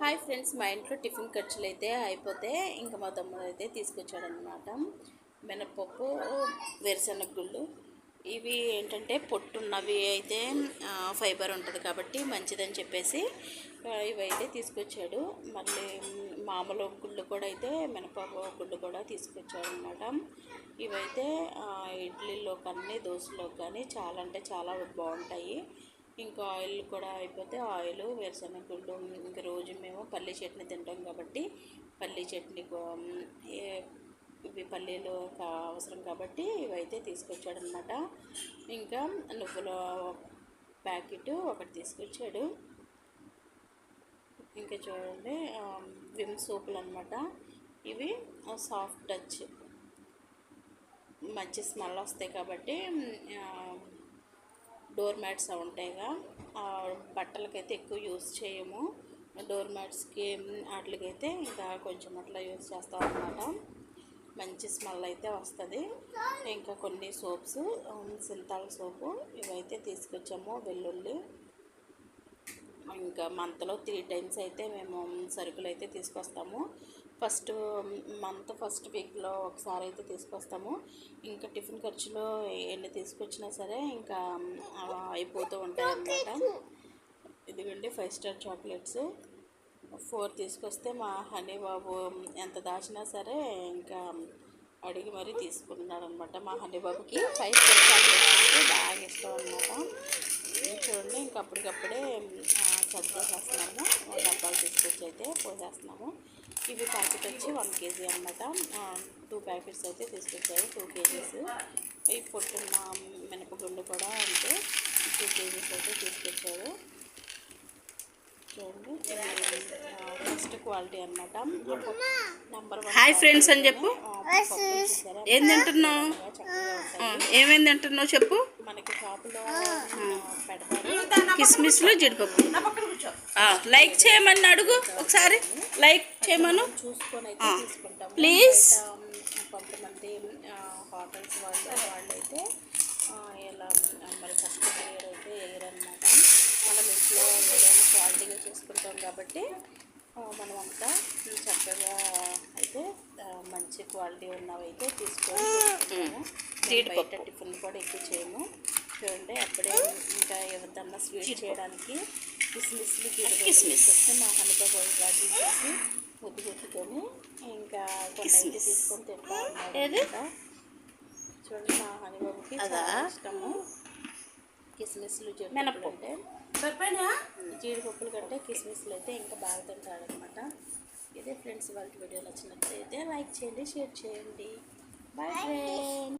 Hi friends మా ఇంట్లో tiffin ఖర్చులు అయితే అయిపోతే ఇంకా మా తమ్ముడు అయితే తీసుకొచ్చాడనమాట మినపప్పు వేరుశనగ గుళ్ళు ఇవి ఏంటంటే పొట్టున్నవి అయితే ఫైబర్ ఉంటుంది కాబట్టి మంచిదని చెప్పేసి ఇవైతే తీసుకొచ్చాడు. మళ్ళీ మామూలు గుళ్ళు కూడా అయితే మినపప్పు గుళ్ళు కూడా తీసుకొచ్చాడు అనమాట ఇవైతే ఇడ్లీలో కానీ దోశలో కానీ చాలా అంటే చాలా బాగుంటాయి. ఇంకా ఆయిల్ కూడా అయిపోతే ఆయిల్ వేరుశనగ గుళ్ళు ఇంకా రోజు మేము పల్లీ చట్నీ తింటాం కాబట్టి పల్లీ చట్నీ ఇవి పల్లీలు కా- అవసరం కాబట్టి ఇవైతే తీసుకొచ్చాడనమాట ఇంకా నువ్వుల ప్యాకెట్ ఒకటి తీసుకొచ్చాడు. ఇంకా చూడండి విమ్ సోపులు అనమాట ఇవి సాఫ్ట్ టచ్. మంచి స్మెల్ వస్తాయి కాబట్టి డోర్ మ్యాట్స్ ఉంటాయిగా. ఆ బట్టలకైతే ఎక్కువ యూస్ చేయము. డోర్ మ్యాట్స్కి వాటికైతే ఇంకా కొంచెం అట్లా యూస్ చేస్తాం అనమాట మంచి స్మెల్ అయితే వస్తుంది. ఇంకా కొన్ని సోప్స్ సింతాల్ సోపు ఇవైతే తీసుకొచ్చాము వెల్లుల్లి ఇంకా మంత్లో త్రీ టైమ్స్ అయితే మేము సరుకులు అయితే తీసుకొస్తాము. ఫస్ట్ మంత్ ఫస్ట్ వీక్లో ఒకసారి అయితే తీసుకొస్తాము. ఇంకా టిఫిన్ ఖర్చులు ఎన్ని తీసుకొచ్చినా సరే ఇంకా అయిపోతూ ఉంటాయి అన్నమాట ఇదిగోండి ఫైవ్ స్టార్ చాక్లెట్స్ ఫోర్ తీసుకొస్తే మా హనీ బాబు ఎంత దాచినా సరే ఇంకా అడిగి మరీ తీసుకున్నాడు అనమాట మా హనీ బాబుకి. ఫైవ్ స్టార్ చాక్లెట్స్ అంటే బాగా ఇష్టం అనమాట చూడండి ఇంకప్పటికప్పుడే సర్దేసేస్తున్నాము డబ్బాలు తీసుకొచ్చి అయితే పోసేస్తున్నాము ఇవి ప్యాకెట్ వచ్చి వన్ కేజీ అనమాట టూ ప్యాకెట్స్ అయితే తీసుకొచ్చారు. టూ కేజీస్ ఈ పొట్టున్న మినపగుండు కూడా అంటే టూ కేజీస్ అయితే తీసుకొచ్చారు. చూడండి ఫస్ట్ క్వాలిటీ అనమాట నెంబర్ వన్ హాయ్ ఫ్రెండ్స్ అని చెప్పు. ఏం తింటున్నావు? ఆ, ఏమేం తింటున్నావు చెప్పు. మనకి షాపులో పెడతారు. కిస్మిస్లు జీడిపప్పు. లైక్ చేయమని అడుగు ఒకసారి. లైక్ చేయమను. అయితే ప్లీజ్. కొంతమంది హోటల్స్ వాళ్ళు ఇలా ఆ, మరి ఫస్ట్ ఇయర్ అయితే వేయరనమాట మనం ఇంట్లో ఏదైనా క్వాలిటీగా చేసుకుంటాం కాబట్టి ఆ, మనం అంతా చక్కగా అయితే మంచి క్వాలిటీ ఉన్నవి అయితే తీసుకొని. మేము. బయట టిఫిన్ కూడా ఎక్కువ చేయము. చూడండి అప్పుడే ఇంకా ఎవరిదన్నా స్వీట్ చేయడానికి కిస్మిస్లు కిస్మిస్. వస్తే మా హనుబాబు వాటిని చేసి ముద్దు పెట్టుకొని ఇంకా కొన్ని తీసుకొని తింటా ఏది? ఉన్నాడు చూడండి మా హనుబాబుకి ఇష్టము. కిస్మిస్లు అంటే జీడిపప్పుల కంటే కిస్మిస్లు అయితే ఇంకా బాగా తింటాడు అనమాట ఇదే ఫ్రెండ్స్ వాళ్ళకి వీడియో నచ్చినట్లయితే లైక్ చేయండి షేర్ చేయండి. Bye friends